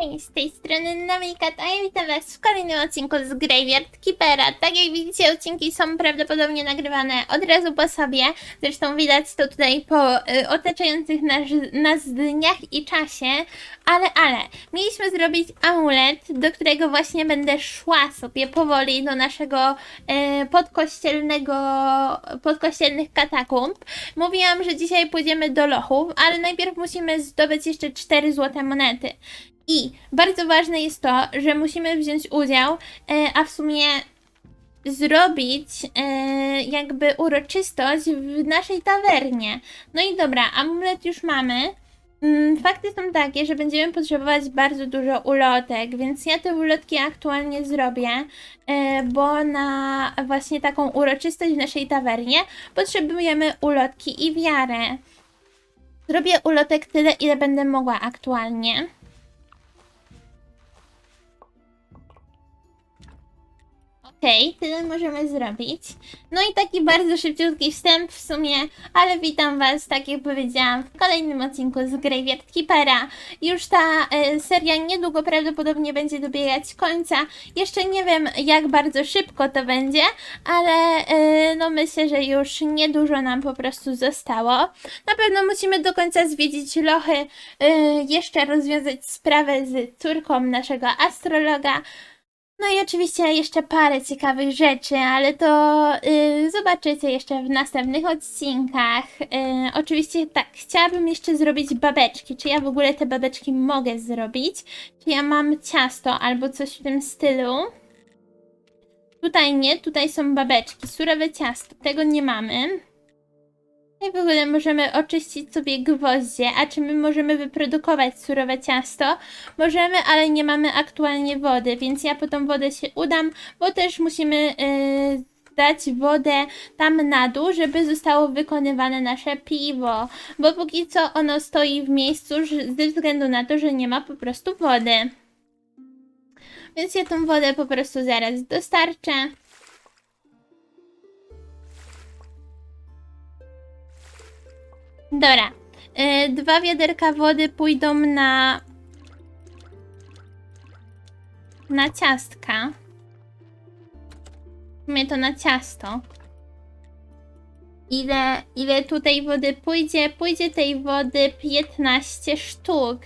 Hej, z tej strony Namika, a ja witam was w kolejnym odcinku z Graveyard Keepera. Tak jak widzicie, odcinki są prawdopodobnie nagrywane od razu po sobie. Zresztą widać to tutaj po y, otaczających nas, nas dniach i czasie. Ale, ale, mieliśmy zrobić amulet, do którego właśnie będę szła sobie powoli do naszego y, podkościelnego, podkościelnych katakumb. Mówiłam, że dzisiaj pójdziemy do lochów, ale najpierw musimy zdobyć jeszcze 4 złote monety. I bardzo ważne jest to, że musimy wziąć udział, e, a w sumie zrobić e, jakby uroczystość w naszej tawernie. No i dobra, amulet już mamy. Mm, Fakty są takie, że będziemy potrzebować bardzo dużo ulotek, więc ja te ulotki aktualnie zrobię, e, bo na właśnie taką uroczystość w naszej tawernie potrzebujemy ulotki i wiarę. Zrobię ulotek tyle, ile będę mogła aktualnie. Okej, tyle możemy zrobić. No i taki bardzo szybciutki wstęp w sumie, ale witam Was, tak jak powiedziałam, w kolejnym odcinku z Graveyard Keepera. Już ta e, seria niedługo prawdopodobnie będzie dobiegać końca. Jeszcze nie wiem, jak bardzo szybko to będzie, ale e, no myślę, że już niedużo nam po prostu zostało. Na pewno musimy do końca zwiedzić lochy, e, jeszcze rozwiązać sprawę z córką naszego astrologa. No i oczywiście jeszcze parę ciekawych rzeczy, ale to y, zobaczycie jeszcze w następnych odcinkach. Y, oczywiście tak, chciałabym jeszcze zrobić babeczki. Czy ja w ogóle te babeczki mogę zrobić? Czy ja mam ciasto albo coś w tym stylu? Tutaj nie, tutaj są babeczki, surowe ciasto, tego nie mamy. I w ogóle możemy oczyścić sobie gwoździe, a czy my możemy wyprodukować surowe ciasto? Możemy, ale nie mamy aktualnie wody, więc ja po tą wodę się udam, bo też musimy yy, dać wodę tam na dół, żeby zostało wykonywane nasze piwo, bo póki co ono stoi w miejscu ze względu na to, że nie ma po prostu wody. Więc ja tą wodę po prostu zaraz dostarczę. Dobra. Y, dwa wiaderka wody pójdą na. na ciastka. Sumie to na ciasto. Ile, ile tutaj wody pójdzie? Pójdzie tej wody 15 sztuk.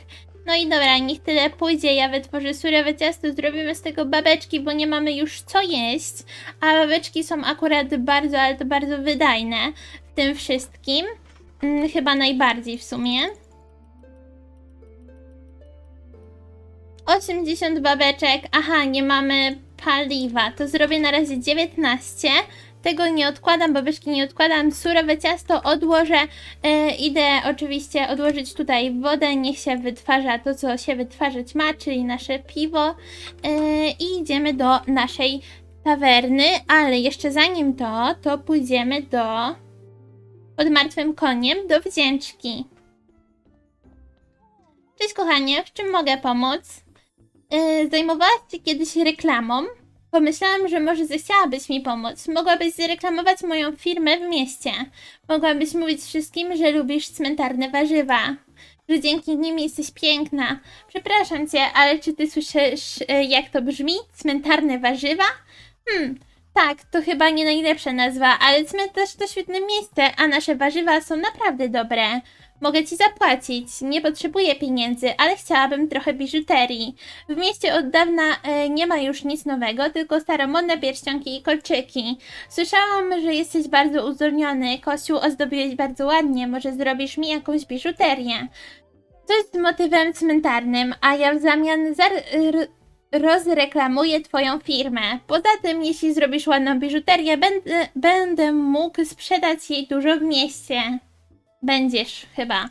No i dobra, niech tyle pójdzie. Ja wytworzę surowe ciasto, zrobimy z tego babeczki, bo nie mamy już co jeść. A babeczki są akurat bardzo, ale to bardzo wydajne w tym wszystkim. Mm, chyba najbardziej w sumie. 80 babeczek. Aha, nie mamy paliwa. To zrobię na razie 19. Tego nie odkładam, babeczki nie odkładam. Surowe ciasto odłożę. E, idę oczywiście odłożyć tutaj wodę. Niech się wytwarza to, co się wytwarzać ma, czyli nasze piwo. E, I idziemy do naszej tawerny. Ale jeszcze zanim to, to pójdziemy do pod martwym koniem do wdzięczki. Cześć kochanie, w czym mogę pomóc? Yy, zajmowałaś się kiedyś reklamą? Pomyślałam, że może zechciałabyś mi pomóc. Mogłabyś zareklamować moją firmę w mieście. Mogłabyś mówić wszystkim, że lubisz cmentarne warzywa. Że dzięki nim jesteś piękna. Przepraszam cię, ale czy ty słyszysz, yy, jak to brzmi? Cmentarne warzywa? Hmm, tak, to chyba nie najlepsza nazwa, ale cmentarz to świetne miejsce, a nasze warzywa są naprawdę dobre. Mogę ci zapłacić, nie potrzebuję pieniędzy, ale chciałabym trochę biżuterii. W mieście od dawna e, nie ma już nic nowego, tylko staromodne pierścionki i kolczyki. Słyszałam, że jesteś bardzo uzorniony, kościół ozdobiłeś bardzo ładnie, może zrobisz mi jakąś biżuterię. Coś z motywem cmentarnym, a ja w zamian za, rozreklamuję Twoją firmę. Poza tym, jeśli zrobisz ładną biżuterię, będę, będę mógł sprzedać jej dużo w mieście. Będziesz chyba.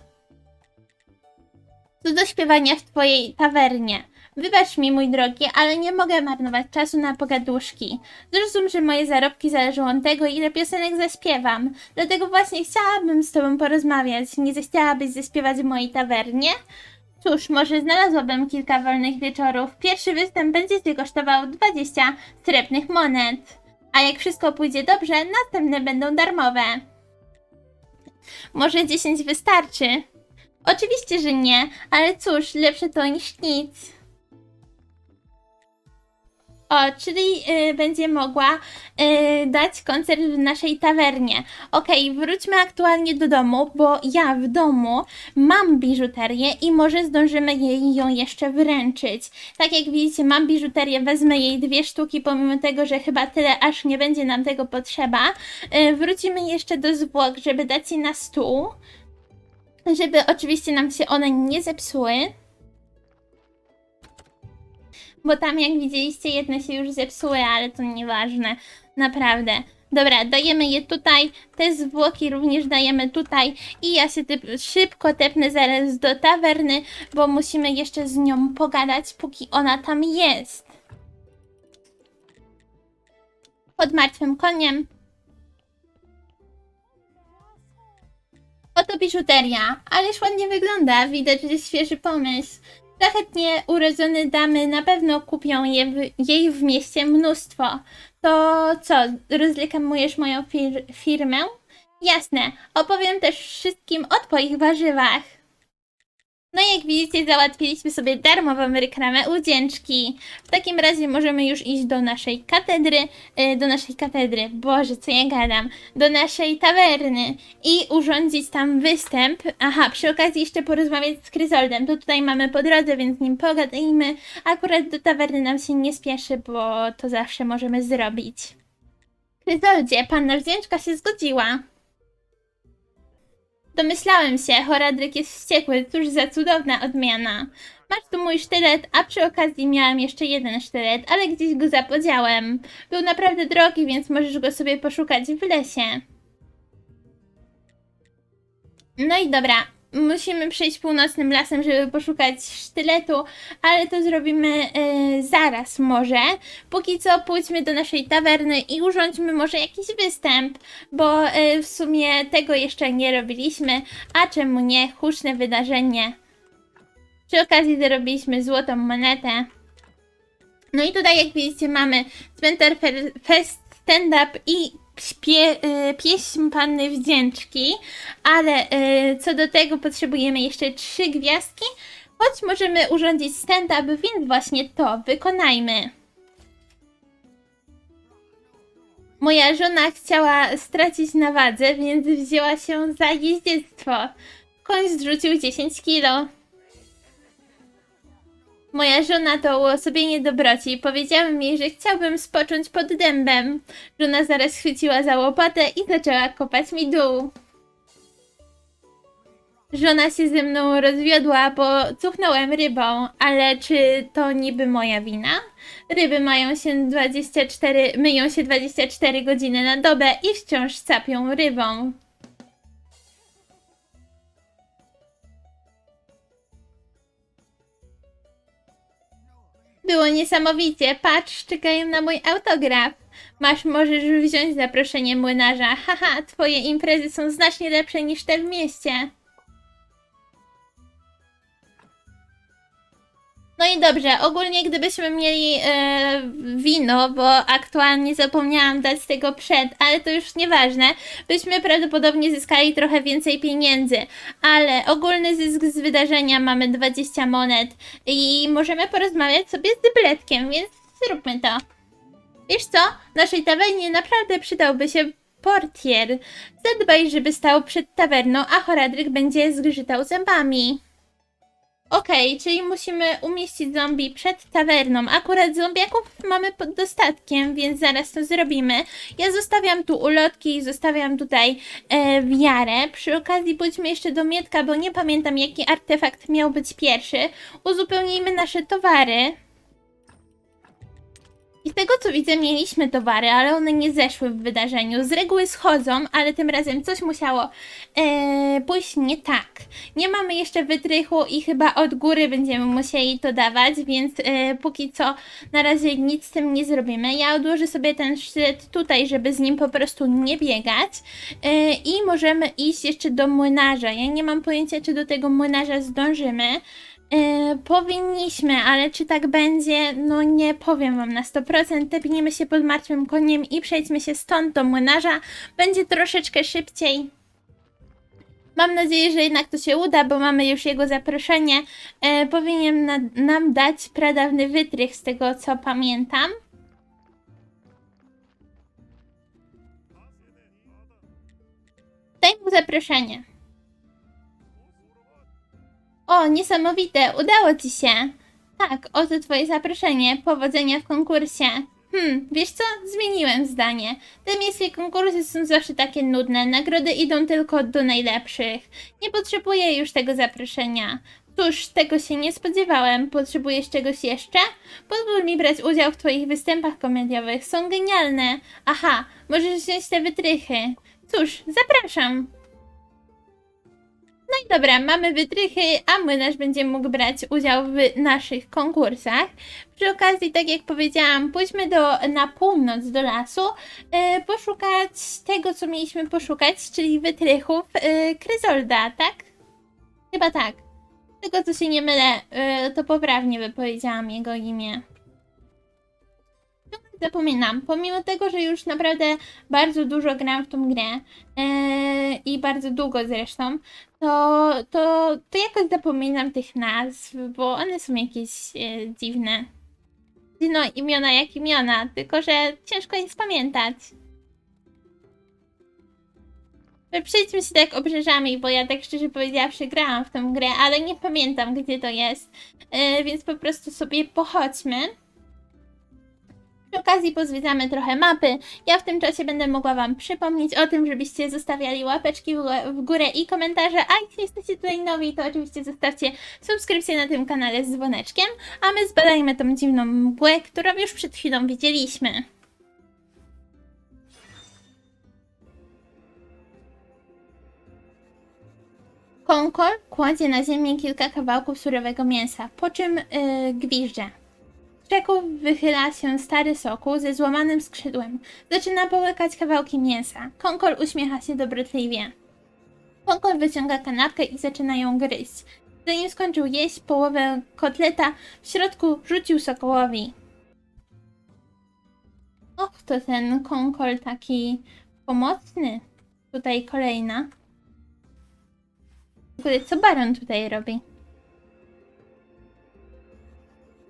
Co do śpiewania w Twojej tawernie. Wybacz mi, mój drogi, ale nie mogę marnować czasu na pogaduszki. Zrozum, że moje zarobki zależą od tego, ile piosenek zaśpiewam. Dlatego właśnie chciałabym z Tobą porozmawiać. Nie zechciałabyś zaśpiewać w mojej tawernie? Cóż, może znalazłabym kilka wolnych wieczorów. Pierwszy występ będzie cię kosztował 20 srebrnych monet. A jak wszystko pójdzie dobrze, następne będą darmowe. Może 10 wystarczy? Oczywiście, że nie, ale cóż, lepsze to niż nic. O, czyli y, będzie mogła y, dać koncert w naszej tawernie. Okej, wróćmy aktualnie do domu, bo ja w domu mam biżuterię i może zdążymy jej ją jeszcze wręczyć. Tak jak widzicie, mam biżuterię, wezmę jej dwie sztuki, pomimo tego, że chyba tyle aż nie będzie nam tego potrzeba. Y, wrócimy jeszcze do zwłok, żeby dać je na stół, żeby oczywiście nam się one nie zepsuły. Bo tam, jak widzieliście, jedne się już zepsuły, ale to nieważne. Naprawdę. Dobra, dajemy je tutaj. Te zwłoki również dajemy tutaj. I ja się typ szybko tepnę zaraz do tawerny, bo musimy jeszcze z nią pogadać, póki ona tam jest. Pod martwym koniem. Oto biżuteria, ależ ładnie wygląda, widać, że jest świeży pomysł. Szlachetnie urodzone damy na pewno kupią je w, jej w mieście mnóstwo. To co, rozreklamujesz moją fir firmę? Jasne, opowiem też wszystkim o twoich warzywach. No i jak widzicie, załatwiliśmy sobie darmową reklamę udzięczki. W takim razie możemy już iść do naszej katedry, y, do naszej katedry, boże, co ja gadam, do naszej tawerny i urządzić tam występ. Aha, przy okazji jeszcze porozmawiać z Kryzoldem, to tutaj mamy po drodze, więc z nim pogadajmy. Akurat do tawerny nam się nie spieszy, bo to zawsze możemy zrobić. Kryzoldzie, panna wdzięczka się zgodziła. Domyślałem się, Horadryk jest wściekły, cóż za cudowna odmiana. Masz tu mój sztylet, a przy okazji miałam jeszcze jeden sztylet, ale gdzieś go zapodziałem. Był naprawdę drogi, więc możesz go sobie poszukać w lesie. No i dobra, musimy przejść północnym lasem, żeby poszukać sztyletu, ale to zrobimy e, zaraz może. Póki co pójdźmy do naszej tawerny i urządźmy może jakiś występ, bo e, w sumie tego jeszcze nie robiliśmy, a czemu nie, huczne wydarzenie. Przy okazji zarobiliśmy złotą monetę. No i tutaj jak widzicie mamy Cmentar Fe- Fest Stand-Up i śpie, y, pieśń Panny Wdzięczki, ale y, co do tego potrzebujemy jeszcze trzy gwiazdki, choć możemy urządzić stand-up, więc właśnie to wykonajmy. Moja żona chciała stracić na wadze, więc wzięła się za jeździectwo. Koń zrzucił 10 kilo. Moja żona to uosobienie dobroci. Powiedziałem jej, że chciałbym spocząć pod dębem. Żona zaraz chwyciła za łopatę i zaczęła kopać mi dół. Żona się ze mną rozwiodła, bo cuchnąłem rybą, ale czy to niby moja wina? Ryby mają się 24, myją się 24 godziny na dobę i wciąż capią rybą. Było niesamowicie. Patrz, czekają na mój autograf. Masz, możesz wziąć zaproszenie młynarza. Haha, twoje imprezy są znacznie lepsze niż te w mieście. No i dobrze, ogólnie gdybyśmy mieli e, wino, bo aktualnie zapomniałam dać tego przed, ale to już nieważne, byśmy prawdopodobnie zyskali trochę więcej pieniędzy, ale ogólny zysk z wydarzenia mamy 20 monet i możemy porozmawiać sobie z dybletkiem, więc zróbmy to. Wiesz co? Naszej tawernie naprawdę przydałby się portier. Zadbaj, żeby stał przed tawerną, a Horadryk będzie zgrzytał zębami. Okej, czyli musimy umieścić zombie przed tawerną. Akurat zombiaków mamy pod dostatkiem, więc zaraz to zrobimy. Ja zostawiam tu ulotki, zostawiam tutaj e, wiarę. Przy okazji pójdźmy jeszcze do Mietka, bo nie pamiętam jaki artefakt miał być pierwszy. Uzupełnijmy nasze towary. Z tego co widzę, mieliśmy towary, ale one nie zeszły w wydarzeniu. Z reguły schodzą, ale tym razem coś musiało e, pójść nie tak. Nie mamy jeszcze wytrychu i chyba od góry będziemy musieli to dawać, więc e, póki co na razie nic z tym nie zrobimy. Ja odłożę sobie ten sztylet tutaj, żeby z nim po prostu nie biegać e, i możemy iść jeszcze do młynarza. Ja nie mam pojęcia, czy do tego młynarza zdążymy. Yy, powinniśmy, ale czy tak będzie, no nie powiem wam na 100%. Tepniemy się pod martwym koniem i przejdźmy się stąd do młynarza. Będzie troszeczkę szybciej. Mam nadzieję, że jednak to się uda, bo mamy już jego zaproszenie. Yy, powinien na, nam dać pradawny wytrych, z tego co pamiętam. Daj mu zaproszenie. O, niesamowite, udało ci się. Tak, oto twoje zaproszenie. Powodzenia w konkursie. Hmm, wiesz co? Zmieniłem zdanie. Te miejskie konkursy są zawsze takie nudne. Nagrody idą tylko do najlepszych. Nie potrzebuję już tego zaproszenia. Cóż, tego się nie spodziewałem. Potrzebujesz czegoś jeszcze? Pozwól mi brać udział w twoich występach komediowych. Są genialne. Aha, możesz wziąć te wytrychy. Cóż, zapraszam. No i dobra, mamy wytrychy, a młynarz będzie mógł brać udział w naszych konkursach. Przy okazji, tak jak powiedziałam, pójdźmy do, na północ do lasu, e, poszukać tego, co mieliśmy poszukać, czyli wytrychów e, Kryzolda, tak? Chyba tak. Tego, co się nie mylę, e, to poprawnie wypowiedziałam jego imię. Zapominam, pomimo tego, że już naprawdę bardzo dużo gram w tą grę e, i bardzo długo zresztą, to, to, to jakoś zapominam tych nazw, bo one są jakieś e, dziwne. No, imiona jak imiona, tylko że ciężko jest pamiętać. Przejdźmy się tak obrzeżami, bo ja tak szczerze powiedziawszy grałam w tę grę, ale nie pamiętam gdzie to jest, e, więc po prostu sobie pochodźmy. Przy okazji pozwiedzamy trochę mapy. Ja w tym czasie będę mogła Wam przypomnieć o tym, żebyście zostawiali łapeczki w gó- w górę i komentarze. A jeśli jesteście tutaj nowi, to oczywiście zostawcie subskrypcję na tym kanale z dzwoneczkiem. A my zbadajmy tą dziwną mgłę, którą już przed chwilą widzieliśmy. Konkol kładzie na ziemię kilka kawałków surowego mięsa, po czym yy. Krzaków wychyla się stary soku ze złamanym skrzydłem. Zaczyna połykać kawałki mięsa. Konkol uśmiecha się dobrotliwie. Konkol wyciąga kanapkę i zaczyna ją gryźć. Zanim skończył jeść połowę kotleta, w środku rzucił sokołowi. Och, to ten konkol taki pomocny. Tutaj kolejna. Co baron tutaj robi?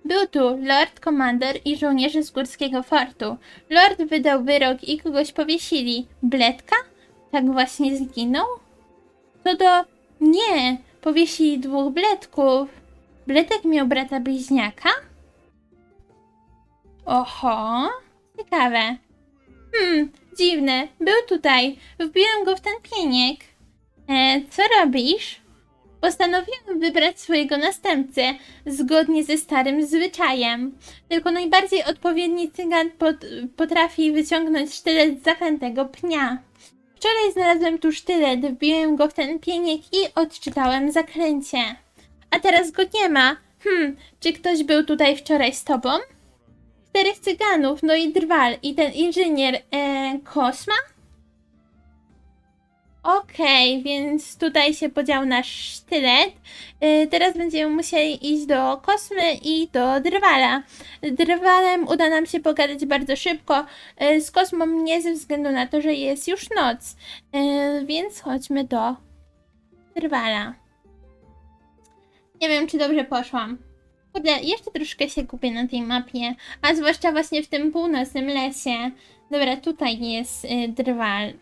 Był tu Lord Commander i żołnierze z górskiego fortu. Lord wydał wyrok i kogoś powiesili. Bledka? Tak właśnie zginął? To do... Nie! Powiesili dwóch bledków. Bledek miał brata bliźniaka? Oho, ciekawe. Hmm, dziwne. Był tutaj. Wbiłem go w ten pieniek. E, co robisz? Postanowiłem wybrać swojego następcę, zgodnie ze starym zwyczajem. Tylko najbardziej odpowiedni cygan pot, potrafi wyciągnąć sztylet z zaklętego pnia. Wczoraj znalazłem tu sztylet, wbiłem go w ten pieniek i odczytałem zaklęcie. A teraz go nie ma. Hmm, czy ktoś był tutaj wczoraj z tobą? Czterech cyganów, no i drwal, i ten inżynier, e, Kosma? Okej, więc tutaj się podział nasz sztylet. Yy, teraz będziemy musieli iść do Kosmy i do Drwala. Drwalem uda nam się pogadać bardzo szybko. Yy, z Kosmą nie ze względu na to, że jest już noc. Yy, więc chodźmy do Drwala. Nie wiem, czy dobrze poszłam. Kurde, jeszcze troszkę się gubię na tej mapie, a zwłaszcza właśnie w tym północnym lesie. Dobra, tutaj jest Drwal.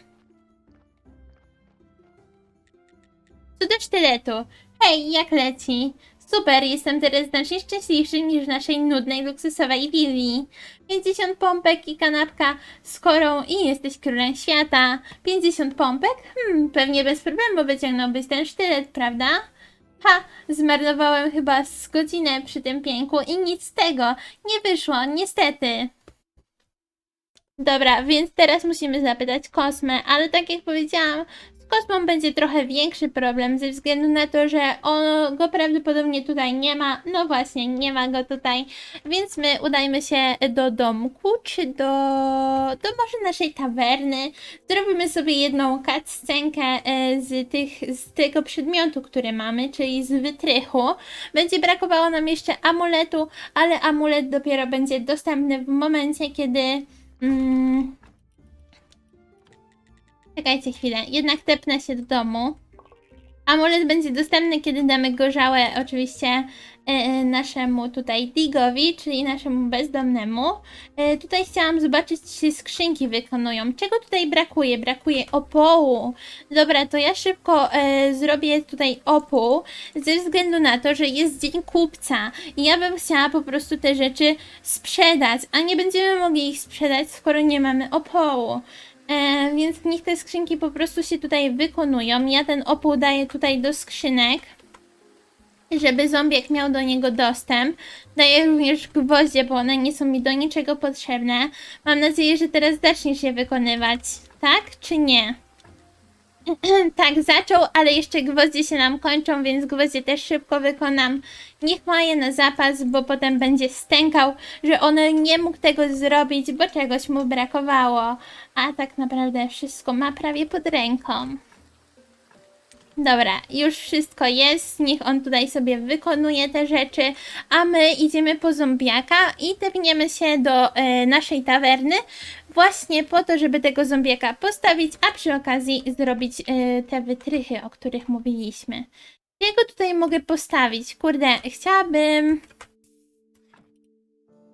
Co do sztyletu. Hej, jak leci? Super, jestem teraz znacznie szczęśliwszy niż w naszej nudnej, luksusowej willi. 50 pompek i kanapka z korą i jesteś królem świata. 50 pompek? Hmm, pewnie bez problemu wyciągnąłbyś ten sztylet, prawda? Ha, zmarnowałem chyba z godzinę przy tym pięku i nic z tego. Nie wyszło, niestety. Dobra, więc teraz musimy zapytać Kosmę, ale tak jak powiedziałam, Kosmą będzie trochę większy problem ze względu na to, że on go prawdopodobnie tutaj nie ma. No właśnie, nie ma go tutaj, więc my udajmy się do domku, czy do, do może naszej tawerny. Zrobimy sobie jedną cutscenkę e, z, tych, z tego przedmiotu, który mamy, czyli z wytrychu. Będzie brakowało nam jeszcze amuletu, ale amulet dopiero będzie dostępny w momencie, kiedy... Mm, Czekajcie chwilę, jednak tepnę się do domu. Amulet będzie dostępny, kiedy damy gorzałe oczywiście e, naszemu tutaj Digowi, czyli naszemu bezdomnemu. E, tutaj chciałam zobaczyć, czy skrzynki wykonują. Czego tutaj brakuje? Brakuje opołu. Dobra, to ja szybko e, zrobię tutaj opół, ze względu na to, że jest dzień kupca i ja bym chciała po prostu te rzeczy sprzedać, a nie będziemy mogli ich sprzedać, skoro nie mamy opołu. E, więc niech te skrzynki po prostu się tutaj wykonują. Ja ten opół daję tutaj do skrzynek, żeby zombiek miał do niego dostęp. Daję również gwoździe, bo one nie są mi do niczego potrzebne. Mam nadzieję, że teraz zacznie się wykonywać. Tak czy nie? tak, zaczął, ale jeszcze gwoździe się nam kończą, więc gwoździe też szybko wykonam. Niech ma je na zapas, bo potem będzie stękał, że on nie mógł tego zrobić, bo czegoś mu brakowało. A tak naprawdę wszystko ma prawie pod ręką. Dobra, już wszystko jest. Niech on tutaj sobie wykonuje te rzeczy, a my idziemy po zombiaka i tepniemy się do e, naszej tawerny właśnie po to, żeby tego zombiaka postawić, a przy okazji zrobić e, te wytrychy, o których mówiliśmy. Ja go tutaj mogę postawić. Kurde, chciałabym.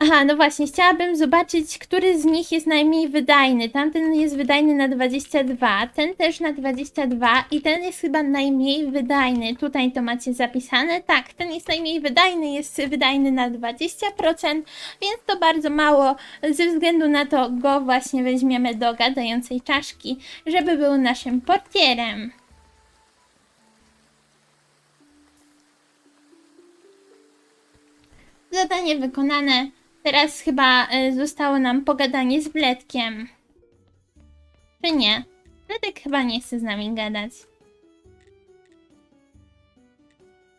Aha, no właśnie, chciałabym zobaczyć, który z nich jest najmniej wydajny. Tamten jest wydajny na 22, ten też na 22 i ten jest chyba najmniej wydajny. Tutaj to macie zapisane. Tak, ten jest najmniej wydajny, jest wydajny na 20%, więc to bardzo mało. Ze względu na to go właśnie weźmiemy do gadającej czaszki, żeby był naszym portierem. Zadanie wykonane. Teraz chyba y, zostało nam pogadanie z Bledkiem. Czy nie? Bledek chyba nie chce z nami gadać.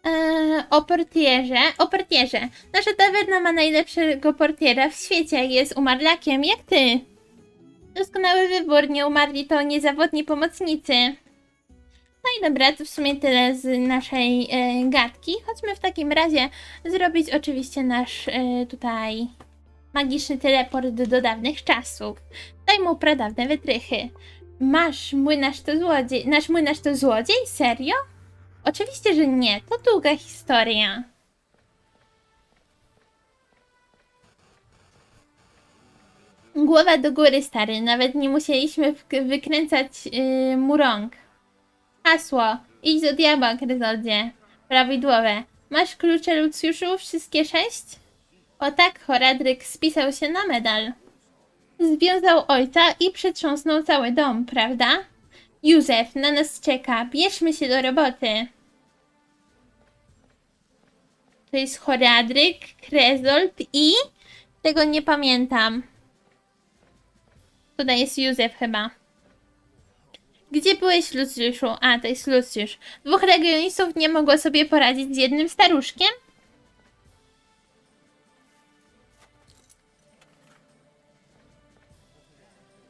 Eee, o portierze. O portierze. Nasza tawerna ma najlepszego portiera w świecie. Jest umarlakiem, jak ty. Doskonały wybór. Nie umarli to niezawodni pomocnicy. No i dobra, to w sumie tyle z naszej e, gadki. Chodźmy w takim razie zrobić oczywiście nasz e, tutaj magiczny teleport do dawnych czasów. Daj mu pradawne wytrychy. Masz młynarz to złodziej. Nasz młynarz to złodziej? Serio? Oczywiście, że nie. To długa historia. Głowa do góry, stary. Nawet nie musieliśmy wykręcać yy, mu rąk. Hasło. Idź do diabła, Kryzoldzie. Prawidłowe. Masz klucze Lucjuszu? Wszystkie sześć? O tak, Horadryk spisał się na medal. Związał ojca i przetrząsnął cały dom, prawda? Józef, na nas czeka. Bierzmy się do roboty. To jest Horadryk, Krezold i... Tego nie pamiętam. Tutaj jest Józef chyba. Gdzie byłeś, Lucjuszu? A, to jest Lucjusz. Dwóch legionistów nie mogło sobie poradzić z jednym staruszkiem?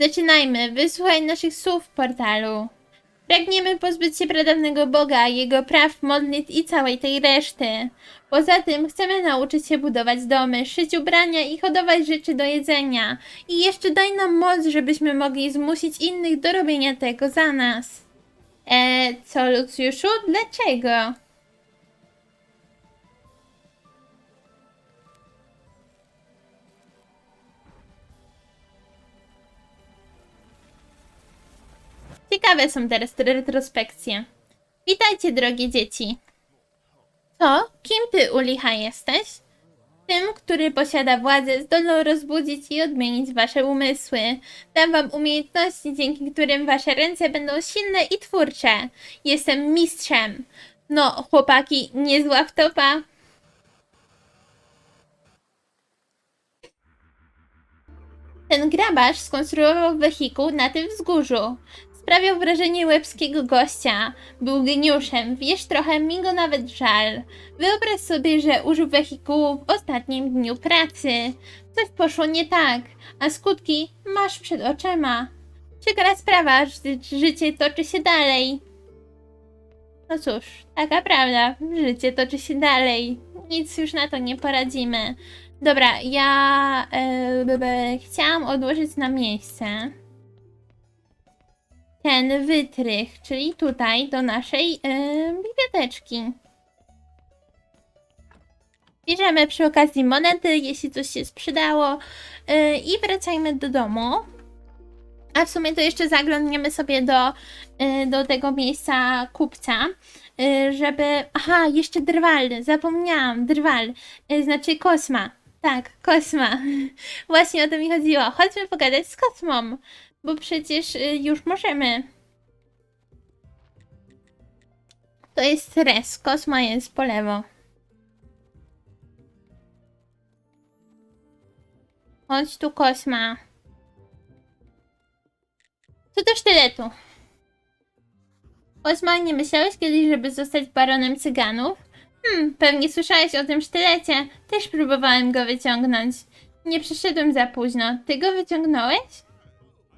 Zaczynajmy. Wysłuchaj naszych słów w portalu. Pragniemy pozbyć się pradawnego Boga, jego praw, modlitw i całej tej reszty. Poza tym chcemy nauczyć się budować domy, szyć ubrania i hodować rzeczy do jedzenia. I jeszcze daj nam moc, żebyśmy mogli zmusić innych do robienia tego za nas. Eee, co Lucjuszu? Dlaczego? Ciekawe są teraz te retrospekcje. Witajcie, drogie dzieci. Co? Kim ty, u licha, jesteś? Tym, który posiada władzę, zdolną rozbudzić i odmienić wasze umysły. Dam wam umiejętności, dzięki którym wasze ręce będą silne i twórcze. Jestem mistrzem. No, chłopaki, niezła wtopa. Ten grabarz skonstruował wehikuł na tym wzgórzu. Sprawiał wrażenie łebskiego gościa. Był geniuszem, wiesz, trochę mi go nawet żal. Wyobraź sobie, że użył wehikułu w ostatnim dniu pracy. Coś poszło nie tak, a skutki masz przed oczyma. Przykra sprawa, ży- życie toczy się dalej. No cóż, taka prawda, życie toczy się dalej. Nic już na to nie poradzimy. Dobra, ja e, chciałam odłożyć na miejsce ten wytrych, czyli tutaj do naszej yy, biblioteczki. Bierzemy przy okazji monety, jeśli coś się sprzedało yy, i wracajmy do domu. A w sumie to jeszcze zaglądniemy sobie do, yy, do tego miejsca kupca, yy, żeby... Aha, jeszcze drwal, zapomniałam, drwal, yy, znaczy kosma. Tak, kosma. Właśnie o to mi chodziło. Chodźmy pogadać z kosmą, bo przecież yy, już możemy. To jest res, kosma jest po lewo. Chodź tu, Kosma. Co do sztyletu? Kosma, nie myślałeś kiedyś, żeby zostać baronem cyganów? Hmm, pewnie słyszałeś o tym sztylecie. Też próbowałem go wyciągnąć. Nie przyszedłem za późno. Ty go wyciągnąłeś?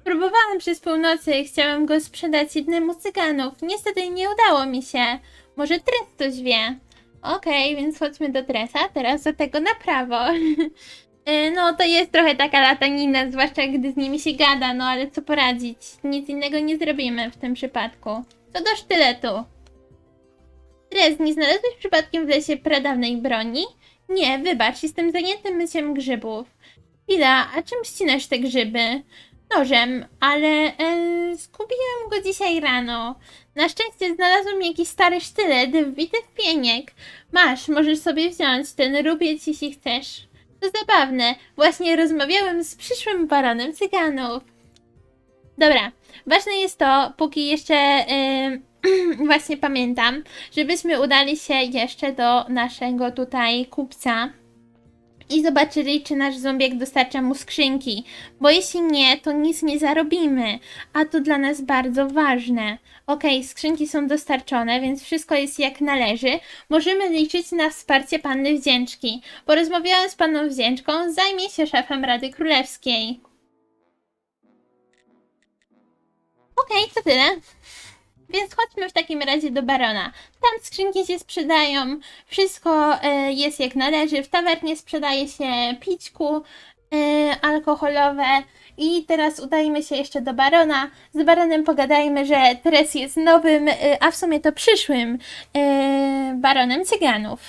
Próbowałem przez północy i chciałem go sprzedać jednemu z cyganów. Niestety nie udało mi się. Może Tres coś wie. Okej, więc chodźmy do Tresa, teraz do tego na prawo. Y, No, to jest trochę taka latanina, zwłaszcza gdy z nimi się gada, no ale co poradzić? Nic innego nie zrobimy w tym przypadku. Co do sztyletu. Tres, nie znalazłeś przypadkiem w lesie pradawnej broni? Nie, wybacz, jestem zajęty myciem grzybów. Chwila, a czym ścinasz te grzyby? Nożem, ale e, go dzisiaj rano. Na szczęście znalazłem jakiś stary sztylet wbity w pieniek. Masz, możesz sobie wziąć ten rubiec, jeśli chcesz. To zabawne. Właśnie rozmawiałem z przyszłym baronem cyganów. Dobra, ważne jest to, póki jeszcze em, właśnie pamiętam, żebyśmy udali się jeszcze do naszego tutaj kupca i zobaczyli, czy nasz zombiek dostarcza mu skrzynki, bo jeśli nie, to nic nie zarobimy, a to dla nas bardzo ważne. Okej, skrzynki są dostarczone, więc wszystko jest jak należy. Możemy liczyć na wsparcie panny Wdzięczki. Porozmawiałem z panną Wdzięczką, zajmie się szefem Rady Królewskiej. Okej, to tyle. Więc chodźmy w takim razie do barona. Tam skrzynki się sprzedają, wszystko e, jest jak należy. W tawernie sprzedaje się pićku e, alkoholowe. I teraz udajmy się jeszcze do barona. Z baronem pogadajmy, że Teres jest nowym, e, a w sumie to przyszłym baronem cyganów.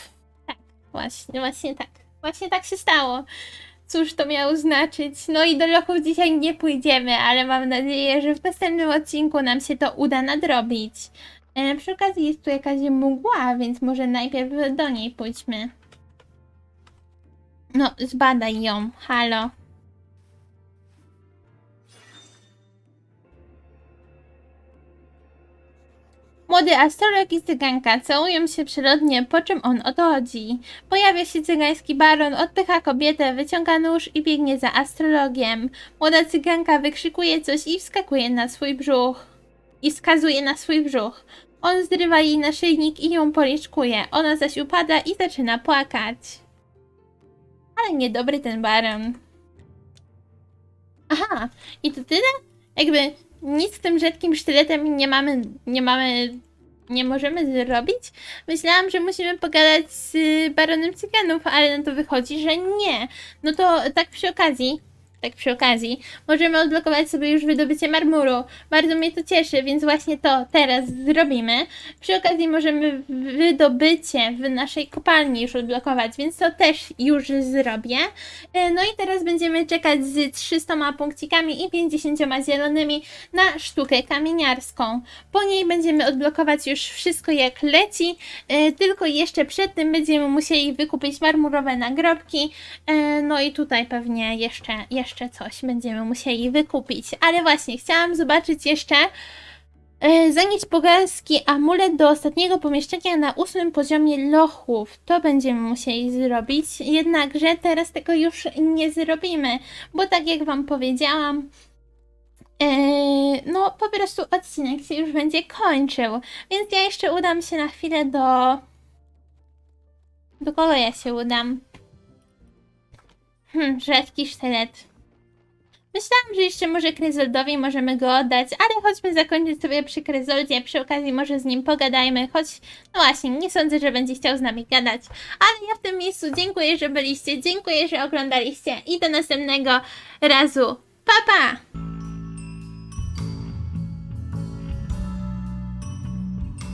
Tak, właśnie, właśnie tak. Właśnie tak się stało. Cóż to miało znaczyć? No i do lochów dzisiaj nie pójdziemy, ale mam nadzieję, że w następnym odcinku nam się to uda nadrobić. E, przy okazji jest tu jakaś mgła, więc może najpierw do niej pójdźmy. No, zbadaj ją, halo. Młody astrolog i cyganka całują się przyrodnie, po czym on odchodzi. Pojawia się cygański baron, odpycha kobietę, wyciąga nóż i biegnie za astrologiem. Młoda cyganka wykrzykuje coś i wskakuje na swój brzuch. I wskazuje na swój brzuch. On zrywa jej naszyjnik i ją policzkuje. Ona zaś upada i zaczyna płakać. Ale niedobry ten baron. Aha, i to tyle? Jakby nic z tym rzadkim sztyletem nie mamy, nie mamy, nie możemy zrobić. Myślałam, że musimy pogadać z baronem cyganów, ale no to wychodzi, że nie. No to tak przy okazji, tak przy okazji, możemy odblokować sobie już wydobycie marmuru. Bardzo mnie to cieszy, więc właśnie to teraz zrobimy. Przy okazji możemy wydobycie w naszej kopalni już odblokować, więc to też już zrobię. E, No i teraz będziemy czekać z 300 punkcikami i 50 zielonymi na sztukę kamieniarską. Po niej będziemy odblokować już wszystko jak leci, e, tylko jeszcze przed tym będziemy musieli wykupić marmurowe nagrobki, e, no i tutaj pewnie jeszcze, jeszcze coś będziemy musieli wykupić. Ale właśnie, chciałam zobaczyć jeszcze e, zanieść pogarski amulet do ostatniego pomieszczenia na ósmym poziomie lochów. To będziemy musieli zrobić, jednakże teraz tego już nie zrobimy, bo tak jak Wam powiedziałam, e, no po prostu odcinek się już będzie kończył, więc ja jeszcze udam się na chwilę do... Do kogo ja się udam? Hmm, rzadki sztylet. Myślałam, że jeszcze może Kryzoldowi możemy go oddać, ale chodźmy zakończyć sobie przy Kryzoldzie, przy okazji może z nim pogadajmy, choć no właśnie, nie sądzę, że będzie chciał z nami gadać. Ale ja w tym miejscu dziękuję, że byliście, dziękuję, że oglądaliście i do następnego razu. Pa, pa!